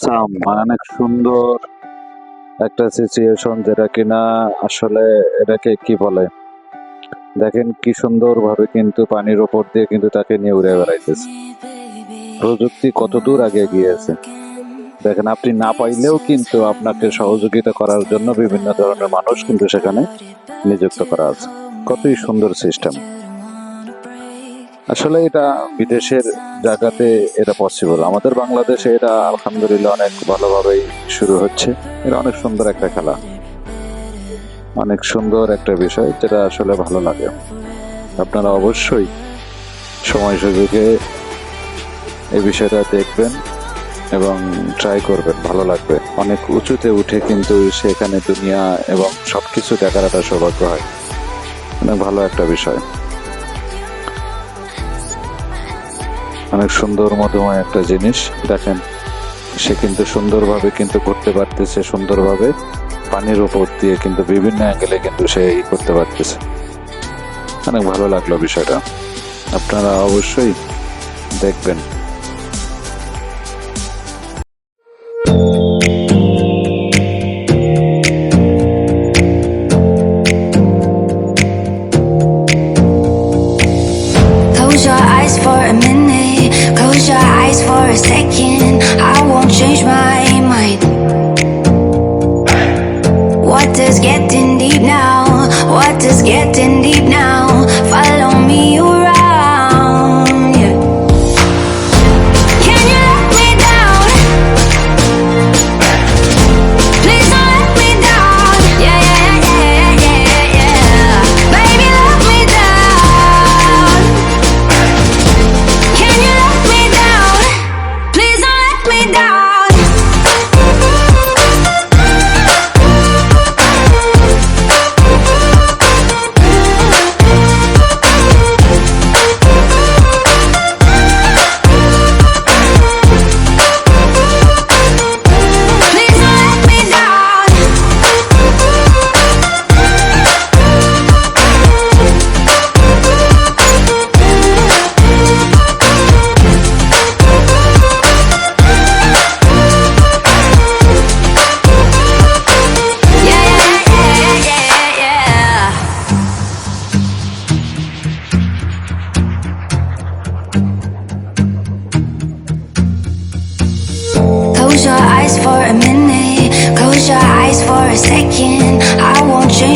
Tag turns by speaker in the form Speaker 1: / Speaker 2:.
Speaker 1: সাম অনেক সুন্দর একটা সিচুয়েশন যেটা কিনা আসলে এটাকে কি বলে? দেখেন কি সুন্দর ভাবে কিন্তু পানির ওপর দিয়ে কিন্তু তাকে নিয়ে উড়ে বেড়াইতেছে। প্রযুক্তি কত দূর আগে গিয়েছে। দেখেন, আপনি না পাইলেও কিন্তু আপনাকে সহযোগিতা করার জন্য বিভিন্ন ধরনের মানুষ কিন্তু সেখানে নিযুক্ত করা আছে। কতই সুন্দর সিস্টেম আসলে এটা বিদেশের জায়গাতে এটা পসিবল আমাদের বাংলাদেশে এটা আলহামদুলিল্লাহ অনেক ভালোভাবেই শুরু হচ্ছে। এটা অনেক সুন্দর একটা খেলা। অনেক সুন্দর একটা বিষয় যেটা আসলে ভালো লাগে। আপনারা অবশ্যই সময় সুযোগে এই বিষয়টা দেখবেন এবং ট্রাই করবেন, ভালো লাগবে। অনেক উঁচুতে উঠে কিন্তু সেখানে দুনিয়া এবং সব কিছু দেখার একটা সৌভাগ্য হয়। অনেক ভালো একটা বিষয়। অনেক সুন্দর মধুময় একটা জিনিস। দেখেন, সে কিন্তু সুন্দরভাবে কিন্তু করতে পারতেছে, সুন্দরভাবে পানির উপর দিয়ে কিন্তু বিভিন্ন অ্যাঙ্গেলে কিন্তু সে ই করতে পারতেছে। অনেক ভালো লাগল বিষয়টা। আপনারা অবশ্যই দেখবেন।
Speaker 2: A second. I won't change my mind. What does getting deep now? What does getting deep your eyes for a minute, close your eyes for a second. I won't change.